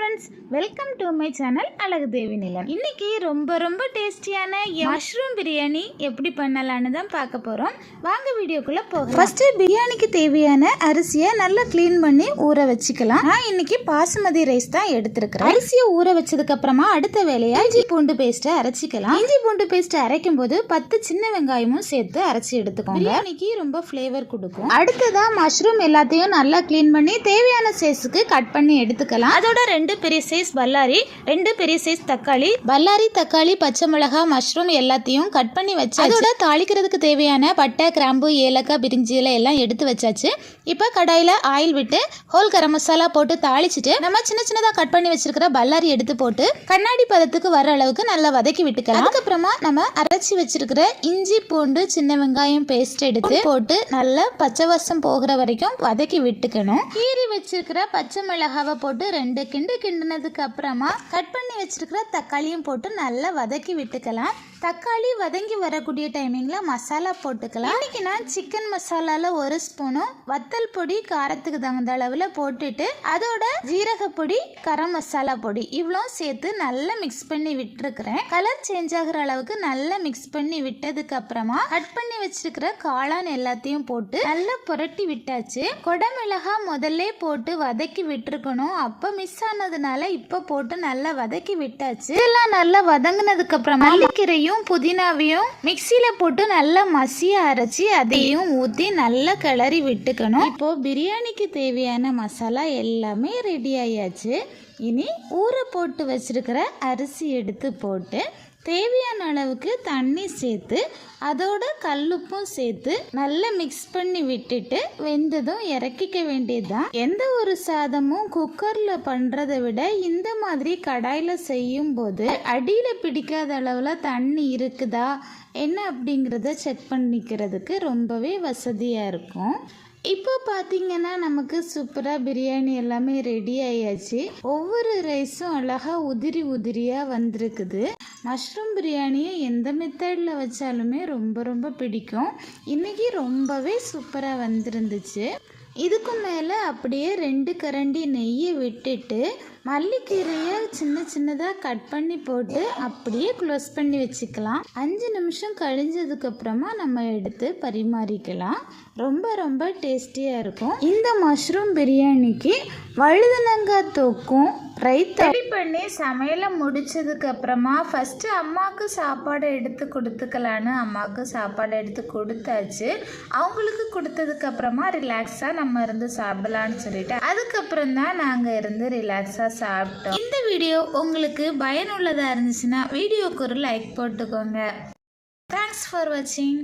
Friends welcome to my channel Azhagu Devi Nilan இன்னைக்கு ரொம்ப ரொம்ப டேஸ்டியான மஷ்ரூம் பிரியாணி எப்படி பண்ணலான்னு தான் பார்க்க போகிறோம் வாங்க வீடியோக்குள்ளே போகலாம். ஃபர்ஸ்ட் பிரியாணிக்கு தேவையான அரிசியை நல்லா க்ளீன் பண்ணி ஊற வச்சுக்கலாம். நான் இன்னைக்கு பாசுமதி ரைஸ் தான் எடுத்திருக்கிறேன். அரிசியை ஊற வச்சதுக்கு அப்புறமா அடுத்த வேலையா இஞ்சி பூண்டு பேஸ்ட்டை அரைச்சிக்கலாம். இஞ்சி பூண்டு பேஸ்ட் அரைக்கும் போது பத்து சின்ன வெங்காயமும் சேர்த்து அரைச்சி எடுத்துக்கோங்க. பிரியாணிக்கு ரொம்ப ஃப்ளேவர் கொடுக்கும். அடுத்ததா மஷ்ரூம் எல்லாத்தையும் நல்லா க்ளீன் பண்ணி தேவையான சைஸுக்கு கட் பண்ணி எடுத்துக்கலாம். அதோட ரெண்டு பெரிய சைஸ் பல்லாரி ரெண்டு பெரிய சைஸ் தக்காளி. பல்லாரி தக்காளி பச்சை மிளகாய் மஷ்ரூம் எல்லாத்தையும் கட் பண்ணி வச்சு அதோட தாளிக்கிறதுக்கு தேவையான பட்டை கிராம்பு ஏலக்காய் பிரிஞ்சி இலை எல்லாம் எடுத்து வச்சாச்சு. இப்போ கடாயில் ஆயில் விட்டு ஹோல் கரம் மசாலா போட்டு தாளிச்சிட்டு நம்ம சின்ன சின்னதாக கட் பண்ணி வச்சிருக்கிற பல்லாரி எடுத்து போட்டு கண்ணாடி பதத்துக்கு வர அளவுக்கு நல்லா வதக்கி விட்டுக்கலாம். அதுக்கப்புறமா நம்ம அரைச்சி வச்சிருக்கிற இஞ்சி பூண்டு சின்ன வெங்காயம் பேஸ்ட் எடுத்து போட்டு நல்லா பச்சை வாசம் போகிற வரைக்கும் வதக்கி விட்டுக்கணும். கீறி வச்சிருக்கிற பச்சை மிளகாவை போட்டு ரெண்டு கிண்டு கிண்டினதுக்கு அப்புறமா கட் பண்ணி வச்சிருக்கிற தக்காளியும் போட்டு நல்லா வதக்கி விட்டுக்கலாம். தக்காளி வதங்கி வரக்கூடிய டைமிங்கில் மசாலா போட்டுக்கலாம். இன்றைக்கி நான் சிக்கன் மசாலாவில் ஒரு ஸ்பூனும் வத்தல் பொடி காரத்துக்கு தகுந்த அளவில் போட்டுட்டு அதோட ஜீரக பொடி கரம் மசாலா பொடி இவ்வளோ சேர்த்து நல்லா மிக்ஸ் பண்ணி விட்டுருக்கிறேன். கலர் சேஞ்ச் ஆகிற அளவுக்கு நல்லா மிக்ஸ் பண்ணி விட்டதுக்கு அப்புறமா கட் பண்ணி வச்சிருக்கிற காளான் எல்லாத்தையும் போட்டு நல்லா புரட்டி விட்டாச்சு. கொடமிளகா முதல்ல போட்டு வதக்கி விட்டுருக்கணும். அப்போ மிஸ் ஆனதுனால இப்போ போட்டு நல்லா வதக்கி விட்டாச்சு. இதெல்லாம் நல்லா வதங்கினதுக்கு அப்புறமா மல்லிக்கீரையும் புதினாவையும் மிக்சியில போட்டு நல்லா மசிய அரைச்சி அதையும் ஊற்றி நல்லா கிளறி விட்டுக்கணும். இப்போ பிரியாணிக்கு தேவையான மசாலா எல்லாமே ரெடி ஆயாச்சு. இனி ஊற போட்டு வச்சிருக்கிற அரிசி எடுத்து போட்டு தேவையான அளவுக்கு தண்ணி சேர்த்து அதோட கல்லுப்பும் சேர்த்து நல்லா மிக்ஸ் பண்ணி விட்டுட்டு வெந்ததும் இறக்கிக்க வேண்டியதுதான். எந்த ஒரு சாதமும் குக்கரில் பண்ணுறதை விட இந்த மாதிரி கடாயில் செய்யும் போது அடியில் பிடிக்காத அளவில் தண்ணி இருக்குதா? என்ன அப்படிங்கிறத செக் பண்ணிக்கிறதுக்கு ரொம்பவே வசதியாக இருக்கும். இப்போ பார்த்தீங்கன்னா நமக்கு சூப்பராக பிரியாணி எல்லாமே ரெடி ஆயாச்சு. ஒவ்வொரு ரைஸும் அழகாக உதிரி உதிரியாக வந்திருக்குது. மஷ்ரூம் பிரியாணியை எந்த மெத்தடில் வச்சாலுமே ரொம்ப ரொம்ப பிடிக்கும். இன்றைக்கி ரொம்பவே சூப்பராக வந்திருந்துச்சு. இதுக்கு மேலே அப்படியே ரெண்டு கரண்டி நெய்யை விட்டுட்டு மல்லிக்கீரையை சின்ன சின்னதாக கட் பண்ணி போட்டு அப்படியே க்ளோஸ் பண்ணி வச்சுக்கலாம். அஞ்சு நிமிஷம் கழிஞ்சதுக்கப்புறமா நம்ம எடுத்து பரிமாறிக்கலாம். ரொம்ப ரொம்ப டேஸ்டியாக இருக்கும். இந்த மஷ்ரூம் பிரியாணிக்கு வழுதுனங்காய் தொக்கும் ரைத்தா ரெடி பண்ணி சமையலை முடிச்சதுக்கு அப்புறமா ஃபஸ்ட்டு அம்மாவுக்கு சாப்பாடு எடுத்து கொடுத்துக்கலான்னு அம்மாவுக்கு சாப்பாடு எடுத்து கொடுத்தாச்சு. அவங்களுக்கு கொடுத்ததுக்கு அப்புறமா ரிலாக்ஸாக நம்ம இருந்து சாப்பிடலான்னு சொல்லிட்டு அதுக்கப்புறம் தான் நாங்கள் இருந்து ரிலாக்ஸாக சாப்பிட்டோம். இந்த வீடியோ உங்களுக்கு பயனுள்ளதாக இருந்துச்சுன்னா வீடியோக்கு ஒரு லைக் போட்டுக்கோங்க. தேங்க்ஸ் ஃபார் வாட்சிங்